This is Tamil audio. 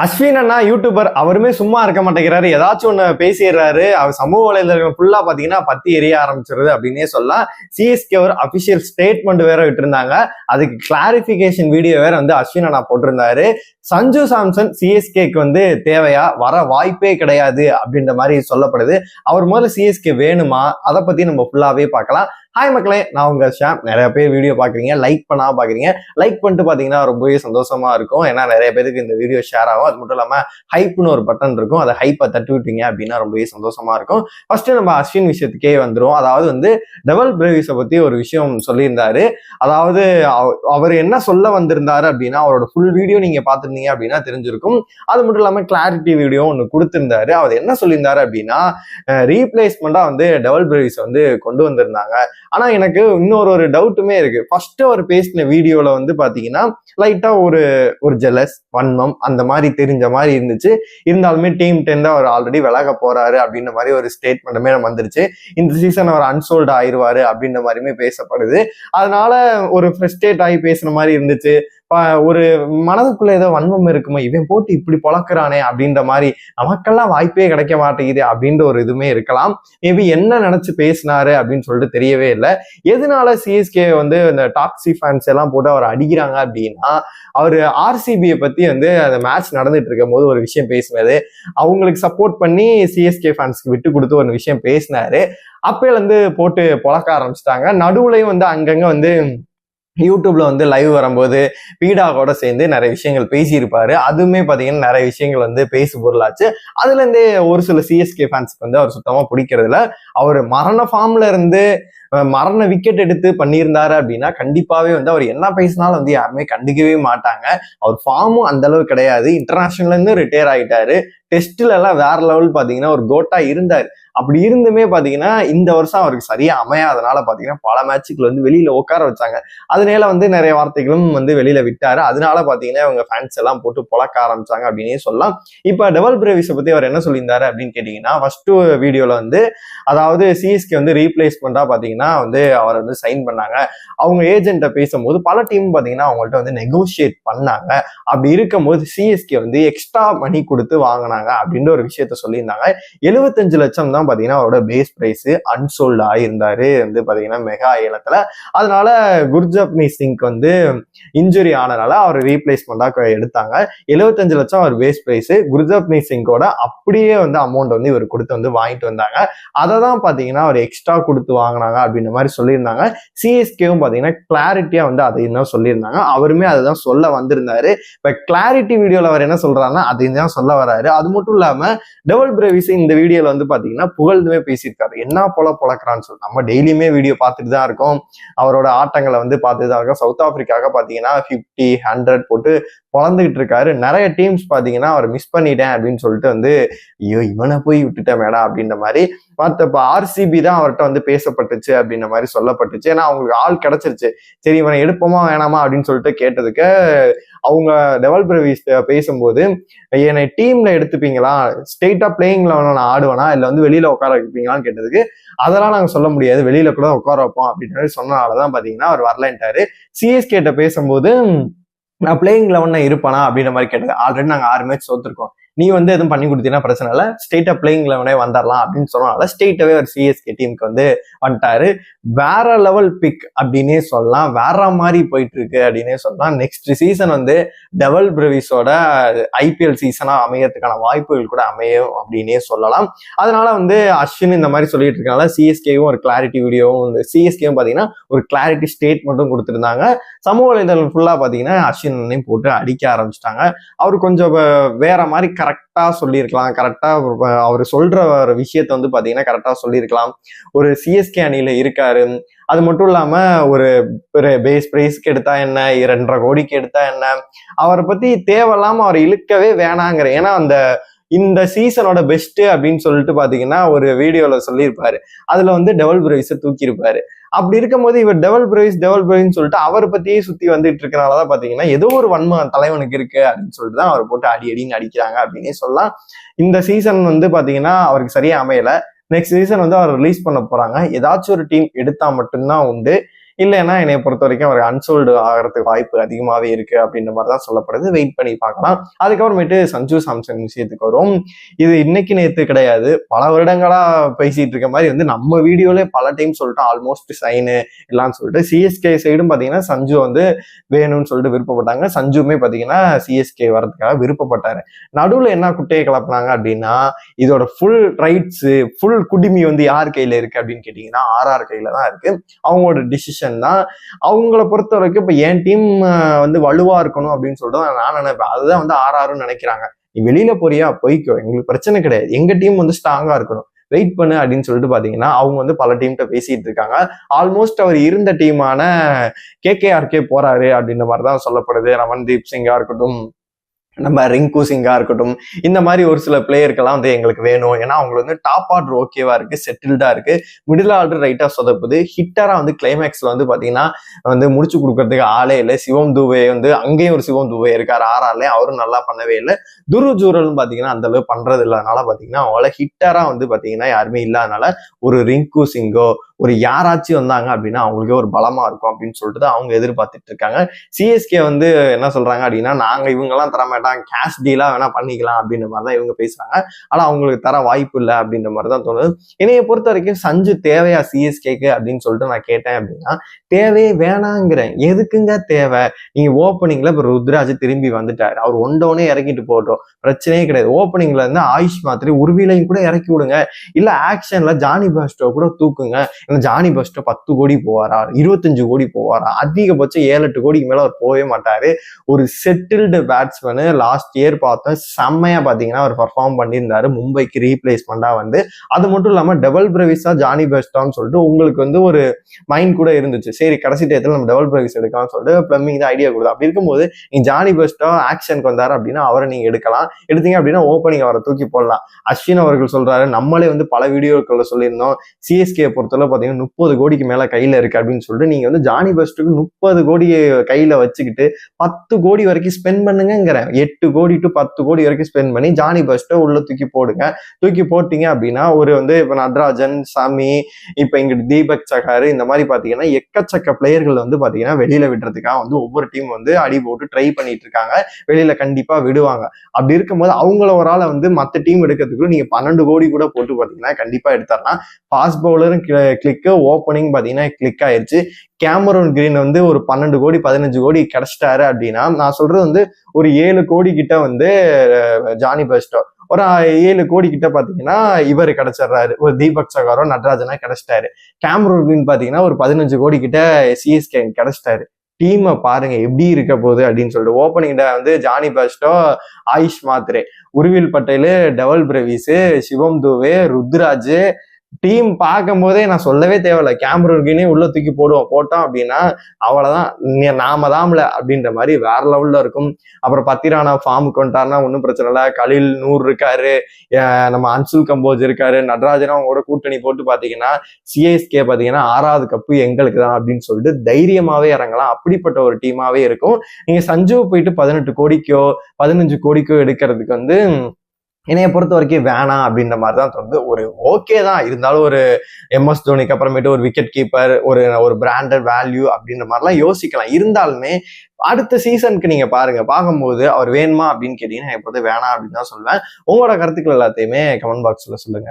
அஸ்வின் அண்ணா யூடியூபர் அவருமே சும்மா இருக்க மாட்டேங்கிறாரு. ஏதாச்சும் ஒன்று பேசிடுறாரு. அவர் சமூக வலைதளங்கள் ஃபுல்லாக பார்த்தீங்கன்னா பத்தி எரிய ஆரம்பிச்சிருது அப்படின்னே சொல்லலாம். சிஎஸ்கே ஒரு அஃபிஷியல் ஸ்டேட்மெண்ட் வேற விட்டுருந்தாங்க. அதுக்கு கிளாரிஃபிகேஷன் வீடியோ வேற வந்து அஸ்வின் அண்ணா போட்டிருந்தாரு. சஞ்சு சாம்சன் சிஎஸ்கேக்கு வந்து தேவையா? வர வாய்ப்பே கிடையாது அப்படின்ற மாதிரி சொல்லப்படுது. அவர் முதல்ல சிஎஸ்கே வேணுமா? அதை பற்றி நம்ம ஃபுல்லாகவே பார்க்கலாம். ஹாய் மக்களே நான் உங்கள் ஷாம். நிறைய பேர் வீடியோ பார்க்குறீங்க லைக் பண்ணால் பார்க்குறீங்க. லைக் பண்ணிட்டு பார்த்தீங்கன்னா ரொம்பவே சந்தோஷமாக இருக்கும். ஏன்னா நிறைய பேருக்கு இந்த வீடியோ ஷேர் ஆகும். அது மட்டும் இல்லாமல் ஹைப்னு ஒரு பட்டன் இருக்கும். அதை ஹைப்பை தட்டி விட்டீங்க அப்படின்னா ரொம்பவே சந்தோஷமாக இருக்கும். ஃபஸ்ட்டு நம்ம அஸ்வின் விஷயத்துக்கே வந்துரும் அதாவது வந்து டபுள் பிரேவிஸை பற்றி ஒரு விஷயம் சொல்லியிருந்தாரு. அதாவது அவ- அவர் என்ன சொல்ல வந்திருந்தாரு அப்படின்னா அவரோட ஃபுல் வீடியோ நீங்கள் பார்த்துருந்தீங்க அப்படின்னா தெரிஞ்சிருக்கும். அது மட்டும் இல்லாமல் கிளாரிட்டி வீடியோ ஒன்று கொடுத்துருந்தாரு. அவர் என்ன சொல்லியிருந்தாரு அப்படின்னா ரீப்ளேஸ்மெண்ட்டாக வந்து டபுள் பிரேவிஸை வந்து கொண்டு வந்திருந்தாங்க. ஆனா எனக்கு இன்னொரு ஒரு டவுட்டுமே இருக்கு. ஃபர்ஸ்ட் அவர் பேசின வீடியோல வந்து பாத்தீங்கன்னா லைட்டா ஒரு ஒரு ஜெலஸ் வன்மம் அந்த மாதிரி தெரிஞ்ச மாதிரி இருந்துச்சு. இருந்தாலுமே டீம் டென் அவர் ஆல்ரெடி விலக போறாரு அப்படின்ற மாதிரி ஒரு ஸ்டேட்மெண்ட்டுமே நம்ம வந்துருச்சு. இந்த சீசன் அவர் அன்சோல்டு ஆயிருவாரு அப்படின்ற மாதிரியுமே பேசப்படுது. அதனால ஒரு ஃப்ரெஸ்டேட் ஆகி பேசுன மாதிரி இருந்துச்சு. ஒரு மனதுக்குள்ள ஏதோ வன்மம் இருக்குமா இவன் போட்டு இப்படி பொழக்கிறானே அப்படின்ற மாதிரி நமக்கெல்லாம் வாய்ப்பே கிடைக்க மாட்டேங்குது அப்படின்ற ஒரு இதுவுமே இருக்கலாம். மேபி என்ன நினைச்சு பேசினாரு அப்படின்னு சொல்லிட்டு தெரியவே இல்லை. எதனால சிஎஸ்கே வந்து இந்த டாக்ஸி ஃபேன்ஸ் எல்லாம் போட்டு அவர் அடிக்கிறாங்க அப்படின்னா அவர் ஆர்சிபியை பத்தி வந்து அந்த மேட்ச் நடந்துட்டு இருக்கும் போது ஒரு விஷயம் பேசினது அவங்களுக்கு சப்போர்ட் பண்ணி சிஎஸ்கே ஃபேன்ஸ்க்கு விட்டு கொடுத்து ஒரு விஷயம் பேசினாரு. அப்பையில இருந்து போட்டு பொழக்க ஆரம்பிச்சிட்டாங்க. நடுவுலையும் வந்து அங்கங்க வந்து யூடியூப்ல வந்து லைவ் வரும்போது பீடாவோட சேர்ந்து நிறைய விஷயங்கள் பேசியிருப்பாரு. அதுவுமே பார்த்தீங்கன்னா நிறைய விஷயங்கள் வந்து பேசு பொருளாச்சு. அதுல இருந்தே ஒரு சில சிஎஸ்கே ஃபேன்ஸ்க்கு வந்து அவர் சுத்தமா பிடிக்கிறதுல அவர் மரண ஃபார்ம்ல இருந்து மரண விக்கெட் எடுத்து பண்ணியிருந்தாரு அப்படின்னா கண்டிப்பாவே வந்து அவர் என்ன பேசினாலும் வந்து யாருமே கண்டுக்கவே மாட்டாங்க. அவர் ஃபார்மும் அந்த அளவு கிடையாது. இன்டர்நேஷனல்ல இருந்து ரிட்டையர் ஆயிட்டாரு. டெஸ்ட்ல எல்லாம் வேற லெவல் பாத்தீங்கன்னா ஒரு கோட்டா இருந்தார். அப்படி இருந்துமே பார்த்தீங்கன்னா இந்த வருஷம் அவருக்கு சரியா அமையாதனால பார்த்தீங்கன்னா பல மேட்சுக்குள்ள வந்து வெளியில உட்கார வச்சாங்க. அதனால வந்து நிறைய வார்த்தைகளும் வந்து வெளியில விட்டாரு. அதனால பார்த்தீங்கன்னா இவங்க ஃபேன்ஸ் எல்லாம் போட்டு புழக்க ஆரம்பிச்சாங்க அப்படின்னே சொல்லலாம். இப்போ டெவல் பிரேவிஸை பத்தி அவர் என்ன சொல்லியிருந்தாரு அப்படின்னு கேட்டீங்கன்னா ஃபர்ஸ்ட் வீடியோல வந்து அதாவது சிஎஸ்கே வந்து ரீப்ளேஸ்மெண்டா பார்த்தீங்கன்னா வந்து அவர் வந்து சைன் பண்ணாங்க. அவங்க ஏஜென்ட்டை பேசும்போது பல டீம் பார்த்தீங்கன்னா அவங்கள்ட்ட வந்து நெகோஷியேட் பண்ணாங்க. அப்படி இருக்கும்போது சிஎஸ்கே வந்து எக்ஸ்ட்ரா மணி கொடுத்து வாங்கினாங்க அப்படின்ற ஒரு விஷயத்த சொல்லியிருந்தாங்க. எழுபத்தஞ்சு லட்சம் தான் பார்த்தீங்கன்னா அவரோட பேஸ் பிரைஸ் அன்சோல்டு ஆயிருந்தாரு. வந்து பார்த்தீங்கன்னா மெகா ஏலத்தில். அதனால குர்ஜப்னி சிங்க்கு வந்து இன்ஜுரி ஆனனால அவர் ரீப்ளேஸ்மெண்ட்டாக எடுத்தாங்க. எழுபத்தஞ்சு லட்சம் அவர் பேஸ் பிரைஸ் குர்ஜப்னி சிங்கோட அப்படியே வந்து அமௌண்ட் வந்து இவர் கொடுத்து வந்து வாங்கிட்டு வந்தாங்க. அதை தான் பார்த்தீங்கன்னா அவர் எக்ஸ்ட்ரா கொடுத்து வாங்கினாங்க அப்படின்ற மாதிரி சொல்லியிருந்தாங்க. சிஎஸ்கேவும் பார்த்தீங்கன்னா கிளாரிட்டியாக வந்து அதையும் தான் சொல்லியிருந்தாங்க. அவருமே அதை தான் சொல்ல வந்திருந்தாரு. இப்போ கிளாரிட்டி வீடியோவில் அவர் என்ன சொல்கிறாருன்னா அதையும் தான் சொல்ல வராரு. அது மட்டும் இல்லாமல் டபுள் பிரேவிஸ் இந்த வீடியோவில் வந்து பார்த்தீங்கன்னா புகழ்ந்துமே பேசியிருக்காரு. என்ன போல பொழக்கிறான்னு சொல்லி நம்ம டெய்லியுமே வீடியோ பார்த்துட்டு தான் இருக்கோம். அவரோட ஆட்டங்களை வந்து பார்த்துட்டு தான் இருக்கோம். சவுத் ஆப்பிரிக்காக பார்த்தீங்கன்னா ஃபிஃப்டி ஹண்ட்ரட் போட்டு பொழந்துகிட்டு இருக்காரு. நிறைய டீம்ஸ் பார்த்தீங்கன்னா அவர் மிஸ் பண்ணிட்டேன் அப்படின்னு சொல்லிட்டு வந்து ஐயோ இவனை போய் விட்டுட்டேன் மேடா அப்படின்ற மாதிரி மற்ற இப்போ ஆர்சிபி தான் அவர்கிட்ட வந்து பேசப்பட்டுச்சு அப்படின்ற மாதிரி சொல்லப்பட்டுச்சு. ஏன்னா அவங்களுக்கு ஆள் கிடைச்சிருச்சு. சரி இவனை எடுப்போமா வேணாமா அப்படின்னு சொல்லிட்டு கேட்டதுக்கு அவங்க டெவல் பேசும்போது என்னை டீம்ல எடுத்துப்பீங்களா? ஸ்டேட்டா பிளேயிங்ல நான் ஆடுவேனா? இல்ல வந்து வெளியில உட்கார வைப்பீங்களான்னு கேட்டதுக்கு அதெல்லாம் நாங்க சொல்ல முடியாது. வெளியில கூட உட்கார வைப்போம். அப்படின்ற மாதிரி சொன்னனாலதான் பாத்தீங்கன்னா அவர் வரலன்ட்டாரு. சிஎஸ்கேட்ட பேசும்போது நான் பிளேயிங் லெவன்ல இருப்பானா? அப்படின்ற மாதிரி கேட்டது. ஆல்ரெடி நாங்க ஆறு மேட்ச் தோத்துருக்கோம். நீ வந்து எதுவும் பண்ணி கொடுத்தீங்கன்னா பிரச்சனை இல்லை. ஸ்டேட்டா பிளேயிங் லெவனே வந்துடலாம் அப்படின்னு சொன்னனால ஸ்டேட்டாவே ஒரு சிஎஸ்கே டீமுக்கு வந்து வந்துட்டாரு. வேற லெவல் பிக் அப்படின்னே சொல்லலாம். வேற மாதிரி போயிட்டு இருக்கு அப்படின்னே சொல்லலாம். நெக்ஸ்ட் சீசன் வந்து டெவல் பிரவிஸோட ஐபிஎல் சீசனா அமையறதுக்கான வாய்ப்புகள் கூட அமையும் அப்படின்னே சொல்லலாம். அதனால வந்து அஸ்வின் இந்த மாதிரி சொல்லிட்டு இருக்கனால சிஎஸ்கேவும் ஒரு கிளாரிட்டி வீடியோவும் வந்து சிஎஸ்கேவும் பாத்தீங்கன்னா ஒரு கிளாரிட்டி ஸ்டேட்மெண்ட்டும் கொடுத்துருந்தாங்க. சமூக வலைதளம் ஃபுல்லா பாத்தீங்கன்னா அஸ்வின் போட்டு அடிக்க ஆரம்பிச்சிட்டாங்க. அவர் கொஞ்சம் வேற மாதிரி கரெக்டா சொல்லியிருக்கலாம். கரெக்டா அவர் சொல்ற ஒரு விஷயத்த வந்து பாத்தீங்கன்னா கரெக்டா சொல்லியிருக்கலாம். ஒரு சிஎஸ்கே அணியில இருக்காரு. அது மட்டும் இல்லாம ஒரு ஒரு பேஸ் ப்ரைஸ்க்கு எடுத்தா என்ன? இரண்டரை கோடிக்கு எடுத்தா என்ன? அவரை பத்தி தேவையில்லாமல் அவர் இழுக்கவே வேணாங்கிற ஏன்னா அந்த இந்த சீசனோட பெஸ்ட் அப்படின்னு சொல்லிட்டு பாத்தீங்கன்னா ஒரு வீடியோல சொல்லியிருப்பாரு. அதுல வந்து டெவல் பிரைஸை தூக்கியிருப்பாரு. அப்படி இருக்கும்போது இவர் டெவல் பிரைஸ் டெவல் பிரைஸ் சொல்லிட்டு அவரை பத்தியே சுத்தி வந்துட்டு இருக்கனாலதான் பாத்தீங்கன்னா ஏதோ ஒரு வன்ம தலைவனுக்கு இருக்கு அப்படின்னு சொல்லிட்டு தான் அவர் போட்டு அடி அடின்னு அடிக்கிறாங்க அப்படின்னே சொல்லலாம். இந்த சீசன் வந்து பாத்தீங்கன்னா அவருக்கு சரியா அமையல. நெக்ஸ்ட் சீசன் வந்து அவர் ரிலீஸ் பண்ண போறாங்க. ஏதாச்சும் ஒரு டீம் எடுத்தா மட்டும்தான் உண்டு. இல்லைன்னா என்னை பொறுத்த வரைக்கும் அவர் அன்சோல்டு ஆகிறதுக்கு வாய்ப்பு அதிகமாகவே இருக்கு அப்படின்ற மாதிரி தான் சொல்லப்படுது. வெயிட் பண்ணி பார்க்கலாம். அதுக்கப்புறமேட்டு சஞ்சு சாம்சன் விஷயத்துக்கு வரும். இது இன்னைக்கு நேற்று கிடையாது. பல வருடங்களா பேசிட்டு இருக்க மாதிரி வந்து நம்ம வீடியோல பல டைம் சொல்லிட்டோம். ஆல்மோஸ்ட் சைனு எல்லாம் சொல்லிட்டு. சிஎஸ்கே சைடும் பார்த்தீங்கன்னா சஞ்சு வந்து வேணும்னு சொல்லிட்டு விருப்பப்பட்டாங்க. சஞ்சுமே பார்த்தீங்கன்னா சிஎஸ்கே வரதுக்காக விருப்பப்பட்டாரு. நடுவில் என்ன குட்டையை கிளப்புனாங்க அப்படின்னா இதோட ஃபுல் ரைட்ஸ் ஃபுல் குடிமி வந்து யார் கையில இருக்கு அப்படின்னு கேட்டீங்கன்னா ஆர்ஆர் கையில தான் இருக்கு. அவங்களோட டிசிஷன் தான் அவங்கள பொறுத்த வரைக்கும் இப்போ என் டீம் வந்து வலுவா இருக்கணும் அப்படின்னு சொல்லிட்டு நான் நினைப்பேன். அதுதான் வந்து ஆர்ஆர்னு நினைக்கிறாங்க. நீ வெளியில போறியா? போய்க்கோ. எங்களுக்கு பிரச்சனை கிடையாது. எங்க டீம் வந்து ஸ்ட்ராங்கா இருக்கணும். வெயிட் பண்ணு அப்படின்னு சொல்லிட்டு பாத்தீங்கன்னா அவங்க வந்து பல டீம்கிட்ட பேசிட்டு இருக்காங்க. ஆல்மோஸ்ட் அவர் இருந்த டீமான கேகேஆர்கே போறாரு அப்படின்ற மாதிரி தான் சொல்லப்படுது. ரமன்தீப் சிங்கா இருக்கட்டும் நம்ம ரிங்கு சிங்கா இருக்கட்டும் இந்த மாதிரி ஒரு சில பிளேயருக்கெல்லாம் வந்து எங்களுக்கு வேணும். ஏன்னா அவங்களுக்கு வந்து டாப் ஆர்டர் ஓகேவா இருக்கு செட்டில்டா இருக்கு. மிடில் ஆர்டர் ரைட்டா சொதப்புது. ஹிட்டரா வந்து கிளைமேக்ஸ்ல வந்து பாத்தீங்கன்னா வந்து முடிச்சு கொடுக்கறதுக்கு ஆளே இல்லை. சிவம் தூவே வந்து அங்கேயும் ஒரு சிவம் தூவே இருக்காரு. ஆறாலே அவரும் நல்லா பண்ணவே இல்லை. துரு ஜூரல்னு பாத்தீங்கன்னா அந்த அளவு பண்றது இல்லாதனால பாத்தீங்கன்னா அவங்கள ஹிட்டரா வந்து பாத்தீங்கன்னா யாருமே இல்லாதனால ஒரு ரிங்கு சிங்கோ ஒரு யாராச்சும் வந்தாங்க அப்படின்னா அவங்களுக்கே ஒரு பலமா இருக்கும் அப்படின்னு சொல்லிட்டு தான் அவங்க எதிர்பார்த்துட்டு இருக்காங்க. சிஎஸ்கே வந்து என்ன சொல்றாங்க அப்படின்னா நாங்க இவங்கெல்லாம் தர மாட்டாங்க கேஷ் டீலா வேணா பண்ணிக்கலாம் அப்படின்ற மாதிரி தான் இவங்க பேசுறாங்க. ஆனா அவங்களுக்கு தர வாய்ப்பு இல்லை அப்படின்ற மாதிரி தான் தோணுது. என்னைய பொறுத்த வரைக்கும் சஞ்சு தேவையா சிஎஸ்கேக்கு அப்படின்னு சொல்லிட்டு நான் கேட்டேன் அப்படின்னா தேவையே வேணாங்கிறேன். எதுக்குங்க தேவை? நீங்க ஓப்பனிங்ல இப்ப ருத்ராஜ் திரும்பி வந்துட்டாரு. அவர் ஒண்டோனே இறக்கிட்டு போட்டோம். பிரச்சனையே கிடையாது. ஓப்பனிங்ல இருந்து ஆயுஷ் மாத்திரை உருவிலையும் கூட இறக்கி விடுங்க. இல்ல ஆக்ஷன்ல ஜானி பாஸ்டோ கூட தூக்குங்க. ஜானி பஸ்டோ பத்து கோடி போவாரா? இருபத்தஞ்சு கோடி போவாரா? அதிகபட்சம் ஏழு எட்டு கோடிக்கு மேல அவர் போகவே மாட்டாரு. ஒரு செட்டில்டு பேட்ஸ்மேனு லாஸ்ட் இயர் பார்த்தோம் செம்மையா பாத்தீங்கன்னா அவர் பர்ஃபார்ம் பண்ணியிருந்தாரு. மும்பைக்கு ரீப்ளேஸ்மெண்டா வந்து. அது மட்டும் இல்லாம டபுள் பிரவிஸா ஜானி பெஸ்டான்னு சொல்லிட்டு உங்களுக்கு வந்து ஒரு மைண்ட் கூட இருந்துச்சு. சரி கடைசி டயத்தில் நம்ம டபுள் பிரவிஸ் எடுக்கலாம்னு சொல்லிட்டு பிளம்பிங் தான் ஐடியா கொடுத்தா. அப்படி இருக்கும்போது நீங்க ஜானி பெஸ்டா ஆக்ஷனுக்கு வந்தாரு அப்படின்னா அவரை நீங்க எடுக்கலாம். எடுத்தீங்க அப்படின்னா ஓப்பனிங் அவரை தூக்கி போடலாம். அஸ்வின் அவர்கள் சொல்றாரு நம்மளே வந்து பல வீடியோக்களில் சொல்லியிருந்தோம். சிஎஸ்கே பொறுத்தவரை பார்த்தீங்கன்னா முப்பது கோடிக்கு மேல கையில இருக்கு அப்படின்னு சொல்லிட்டு நீங்க வந்து ஜானி பெஸ்ட்டுக்கு முப்பது கோடி கையில வச்சுக்கிட்டு பத்து கோடி வரைக்கும் ஸ்பெண்ட் பண்ணுங்கிறேன் எட்டு கோடி டு பத்து கோடி வரைக்கும் ஸ்பெண்ட் பண்ணி ஜானி பெஸ்ட்டை உள்ள தூக்கி போடுங்க. தூக்கி போட்டிங்க அப்படின்னா ஒரு வந்து இப்போ நட்ராஜன் சாமி இப்ப இங்க தீபக் சகார் இந்த மாதிரி பாத்தீங்கன்னா எக்கச்சக்க பிளேயர்கள் வந்து பாத்தீங்கன்னா வெளியில விடுறதுக்காக வந்து ஒவ்வொரு டீம் வந்து அடி போட்டு ட்ரை பண்ணிட்டு இருக்காங்க. வெளியில கண்டிப்பா விடுவாங்க. அப்படி இருக்கும்போது அவங்கள ஒரு ஆளை வந்து மத்த டீம் எடுக்கிறதுக்குள்ள நீங்க பன்னெண்டு கோடி கூட போட்டு பாத்தீங்கன்னா கண்டிப்பா எடுத்துடலாம். ஃபாஸ்ட் பவுலரும் கிளிக்கு ஓப்பனிங் பார்த்தீங்கன்னா கிளிக் ஆயிடுச்சு கேமரூன் கிரீன் வந்து ஒரு பன்னெண்டு கோடி பதினஞ்சு கோடி கிடைச்சிட்டாரு அப்படின்னா நான் சொல்றது வந்து ஒரு ஏழு கோடி கிட்ட வந்து ஜானி பெஸ்டோ ஒரு ஏழு கோடி கிட்ட பாத்தீங்கன்னா இவர் கிடைச்சிடுறாரு. ஒரு தீபக் சகாரோ நடராஜனா கிடைச்சிட்டாரு. கேமரூன் கிரீன் பாத்தீங்கன்னா ஒரு பதினஞ்சு கோடி கிட்ட சிஎஸ்கே கிடைச்சிட்டாரு. டீமை பாருங்க எப்படி இருக்க போகுது அப்படின்னு சொல்லிட்டு. ஓப்பனிங்ல வந்து ஜானி பாஸ்டோ ஆயுஷ் மாத்ரே உருவில் பட்டேலு டவல் பிரவீஸ் சிவம் தூவே ருத்ராஜ் டீம் பார்க்கும் போதே நான் சொல்லவே தேவையில்ல. கேமரூர்கினே உள்ள தூக்கி போடுவோம். போட்டோம் அப்படின்னா அவ்வளவுதான். நாம தான்ல அப்படின்ற மாதிரி வேற லெவல்ல இருக்கும். அப்புறம் பத்திரானா ஃபார்முக்கு வந்துட்டாருன்னா ஒன்றும் பிரச்சனை இல்லை. கலில் நூறு இருக்காரு. நம்ம அன்சுல் கம்போஜ் இருக்காரு. நடராஜன் அவங்களோட கூட்டணி போட்டு பாத்தீங்கன்னா சிஎஸ்கே பாத்தீங்கன்னா ஆறாவது கப்பு எங்களுக்கு தான் அப்படின்னு சொல்லிட்டு தைரியமாவே இறங்கலாம். அப்படிப்பட்ட ஒரு டீமாவே இருக்கும். நீங்க சஞ்சு போயிட்டு பதினெட்டு கோடிக்கோ பதினஞ்சு கோடிக்கோ எடுக்கிறதுக்கு வந்து என்னைய பொறுத்த வரைக்கும் வேணாம் அப்படின்ற மாதிரி தான் தோணுது. ஒரு ஓகே தான். இருந்தாலும் ஒரு எம்எஸ் தோனிக்கு அப்புறமேட்டு ஒரு விக்கெட் கீப்பர் ஒரு ஒரு பிராண்டட் வேல்யூ அப்படின்ற மாதிரிலாம் யோசிக்கலாம். இருந்தாலுமே அடுத்த சீசனுக்கு நீங்க பாருங்க. பார்க்கும்போது அவர் வேணுமா அப்படின்னு கேட்டீங்கன்னா எனக்கு வேணாம் அப்படின்னு தான் சொல்லுவேன். உங்களோட கருத்துக்கள் எல்லாத்தையுமே கமெண்ட் பாக்ஸ்ல சொல்லுங்க.